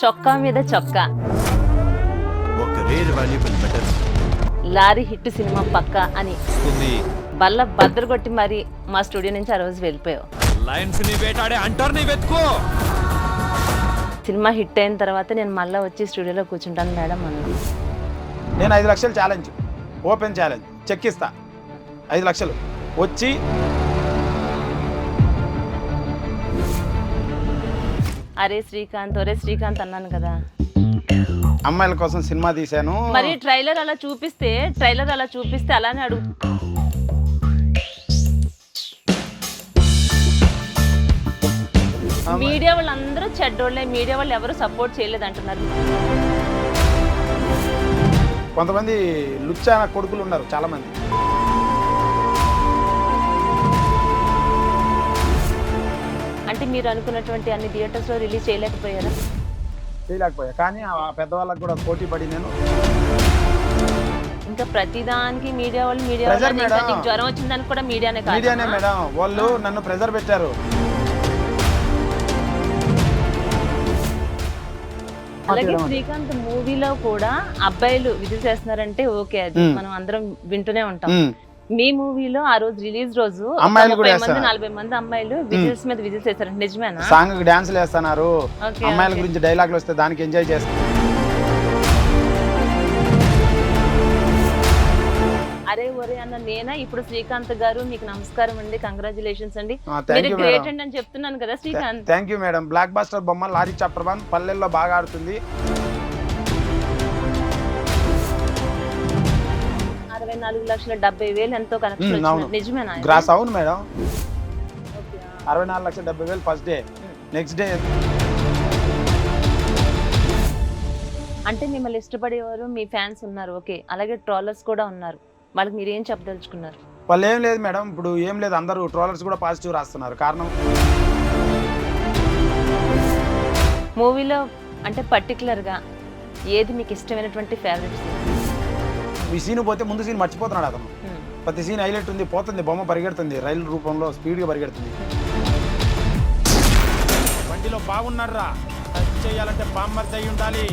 చొక్కా మీద చొక్కా. లారీ హిట్ సినిమా పక్క అని. బల్ల బద్దలు కొట్టి మరి మా స్టూడియో నుంచి ఆ రోజు వెళ్ళిపోయావు. లయన్స్ని వేటాడే అంటారు నీ వెతుకో. సినిమా హిట్ అయిన తర్వాత నేను మళ్ళీ వచ్చి స్టూడియోలో కూర్చుంటాను మేడం అన్నది నేను ఐదు లక్షలు ఛాలెంజ్ ఓపెన్ ఛాలెంజ్ చెక్ ఇస్తా ఐదు లక్షలు. వచ్చి అరే శ్రీకాంత్ ఒరే శ్రీకాంత్ అన్నాను కదా. అమ్మాయిల కోసం సినిమా తీశాను. మరి ట్రైలర్ అలా చూపిస్తే ట్రైలర్ అలా చూపిస్తే అలానే అడుగు. మీడియా వాళ్ళందరూ చెడ్డోళ్ళే మీడియా వాళ్ళు ఎవరు సపోర్ట్ చేయలేదు అంటున్నారు. కొంతమంది లుచ్చా కొడుకులు ఉన్నారు చాలా మంది మీరు అనుకున్నటువంటి అన్ని థియేటర్స్లో రిలీజ్ చేయలేకపోయారా? చేయలేకపోయా. కానీ ఆ పెద్దవాళ్ళకి కూడా పోటీ పడి నేను ఇంకా ప్రతిదానికి మీడియా వాళ్ళు మీడియా మేడం. నీకు జ్వరం వచ్చిందని కూడా మీడియానే కాదు. మీడియానే మేడం వాళ్ళు నన్ను ప్రెజర్ పెట్టారు. అలాగే శ్రీకాంత్ మూవీలో కూడా అబ్బాయిలు విజిల్ చేస్తున్నారంటే ఓకే అది. మనం అందరం వింటూనే ఉంటాం. ఉమ్. మీ మూవీలో ఆ రోజు రిలీజ్ రోజు అమ్మాయిలు కూడా మంది వేస్తారు. నలభై మంది అమ్మాయిలు విజిల్స్ మీద విజిల్స్ చేస్తారు నిజమేనా? సాంగ్కి డాన్సులు వేస్తున్నారు. అమ్మాయిల. గురించి డైలాగులు వస్తే దానికి ఎంజాయ్ చేస్తారు అరే ఒరే అన్న నేనా? ఇప్పుడు శ్రీకాంత్ గారు మీకు నమస్కారం అండి కంగ్రాచులేషన్స్ అండి. మీరు గ్రేట్ అండి అని చెప్తున్నాను కదా Srikanth. Thank you madam blockbuster బొమ్మ లారీ చాప్టర్ వన్ పల్లెల్లో బాగా ఆడుతుంది. నాలుగు లక్షల డెబ్బై వేలు ఎంతో కనెక్షన్. నిజమేనా? గ్రాస్ అవును మేడం. అరవై నాలుగు లక్షల డెబ్బై వేలు ఫస్ట్ డే. Next day. అంటే మిమ్మల్ని ఇష్టపడేవారు మీ ఫ్యాన్స్ ఉన్నారు. ఓకే అలాగే ట్రాలర్స్ కూడా ఉన్నారు. వాళ్ళకి మీరు ఏం చెప్పదలుచుకున్నారు? వాళ్ళు ఏం లేదు మేడం. ఇప్పుడు ఏం లేదు. అందరూ ట్రోలర్స్ కూడా పాజిటివ్ రాస్తున్నారు. కారణం? మూవీలో అంటే పర్టికులర్గా ఏది మీకు ఇష్టమైనటువంటి ఫేవరెట్ ఈ సీన్ పోతే ముందు సీన్ మర్చిపోతున్నాడు అతను. ప్రతి సీన్ హైలైట్ ఉంది పోతుంది బొమ్మ పరిగెడుతుంది రైలు రూపంలో స్పీడ్గా పరిగెడుతుంది. బండిలో బాగున్నారా టచ్ చేయాలంటే బామ్మర్ది అయి ఉండాలి